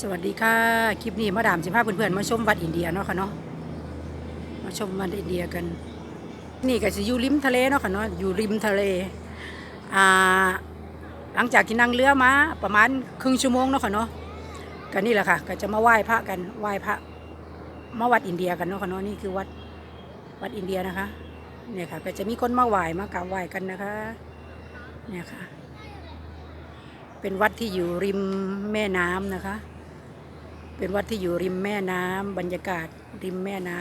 สวัสดีค่ะ คลิปนี้มาดามสิพาเพื่อนๆมาชมวัดอินเดียเนาะค่ะเนาะมาชมวัดอินเดียกัน นี่ก็สิอยู่ริมทะเลเนาะค่ะเนาะอยู่ริมทะเลอ่าหลังจากที่นั่งเรือมาประมาณครึ่งชั่วโมงเนาะค่ะเนาะก็นี่แหละค่ะ ก็จะมาไหว้พระกันไหว้พระมาวัดอินเดียกันเนาะค่ะเนาะนี่คือวัดวัดอินเดียนะคะเนี่ยค่ะ ก็จะมีคนมาไหว้มากราบไหว้กันนะคะเนี่ยค่ะ เป็นวัดที่อยู่ริมแม่น้ำนะคะ เป็นวัดที่อยู่ริมแม่น้ำบรรยากาศริมแม่น้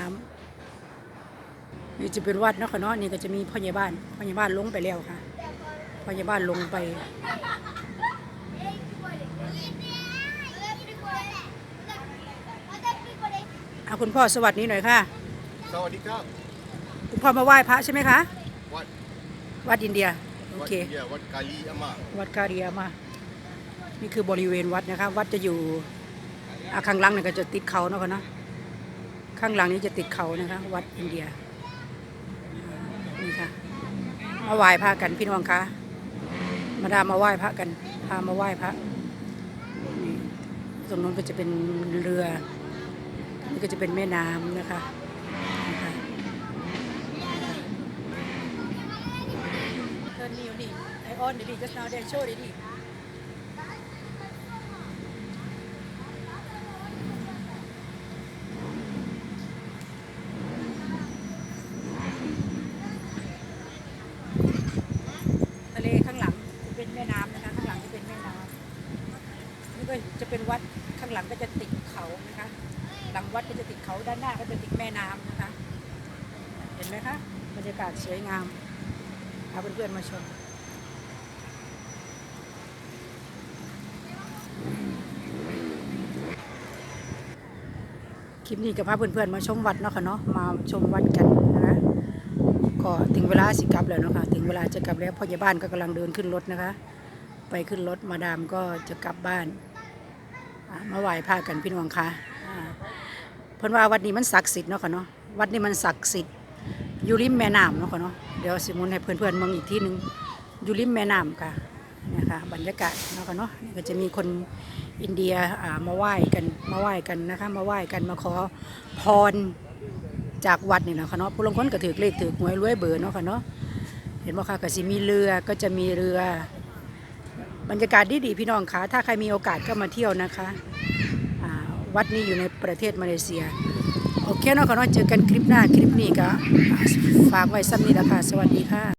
ำนี่จะเป็นวัดเนาะค่ะเนาะนี่ก็จะมีพ่อใหญ่บ้านพ่อใหญ่บ้านลงไปแล้วค่ะพ่อใหญ่บ้านลงไปเอาคุณพ่อสวัสดีหน่อยค่ะ สวัสดีครับ คุณพ่อมาไหว้พระใช่ไหมคะ วัด วัดอินเดีย โอวัดเคอินเดียวัดกาลีอามา วัดกาเดียมา นี่คือบริเวณวัดนะคะ วัดจะอยู่อะ ข้างหล่างนี่ก็จะติดเขาเนาะค่ะนะข้างหลังนี้จะติดเขานะคะ วัดอินเดียนี่ค่ะมาไหว้พระกันพี่น้องคะมาดามมาไหว้พระกันพามาไหว้พระตรงนู้นก็จะเป็นเรือนี่ก็จะเป็นแม่น้ำนะคะนี่ค่ะ Turn me on it. I on the just now. They show it. ทะเลข้างหลังจะเป็นแม่น้ำนะคะ ข้างหลังจะเป็นแม่น้ำ นี่ก็จะเป็นวัดข้างหลังก็จะติดเขานะคะ หลังวัดก็จะติดเขาด้านหน้าก็จะติดแม่น้ำนะคะ เห็นไหมคะบรรยากาศสวยงามพาเพื่อนๆมาชมคลิปนี้กับพาเพื่อนๆมาชมวัดเนาะค่ะเนาะมาชมวัดกันนะคะก็ถึงเวลาสิกลับแล้วเนาะค่ะถึงเวลาจะกลับแล้วพ่อใหญ่บ้านก็กำลังเดินขึ้นรถนะคะ ไปขึ้นรถมาดามก็จะกลับบ้าน มาไหว้พระกันพี่น้องค่ะเพิ่นว่าวัดนี้มันศักดิ์สิทธิ์เนาะค่ะเนาะวัดนี้มันศักดิ์สิทธิ์อยู่ริมแม่น้ำเนาะค่ะเนาะเดี๋ยวสิมุนให้เพื่อนๆมองอีกที่หนึ่งอยู่ริมแม่น้ำค่ะเนี่ยค่ะบรรยากาศเนาะค่ะเนาะก็จะมีคนอินเดียมาไหว้กันมาไหว้กันนะคะมาไหว้กันมาขอพรจากวัดนี่เนาะค่ะเนาะผู้ลงคนก็ถือเลขถือหวยรวยเบอร์เนาะค่ะเนาะเห็นบ่ค่ะก็สิมีเรือก็จะมีเรือ บรรยากาศดีดีๆพี่น้องคะถ้าใครมีโอกาสก็มาเที่ยวนะคะวัดนี้อยู่ในประเทศมาเลเซีย โอเคเนาะขอเนาะเจอกันคลิปหน้าคลิปนี้ก็ฝากไว้ซ้ำนี้ละค่ะ สวัสดีค่ะ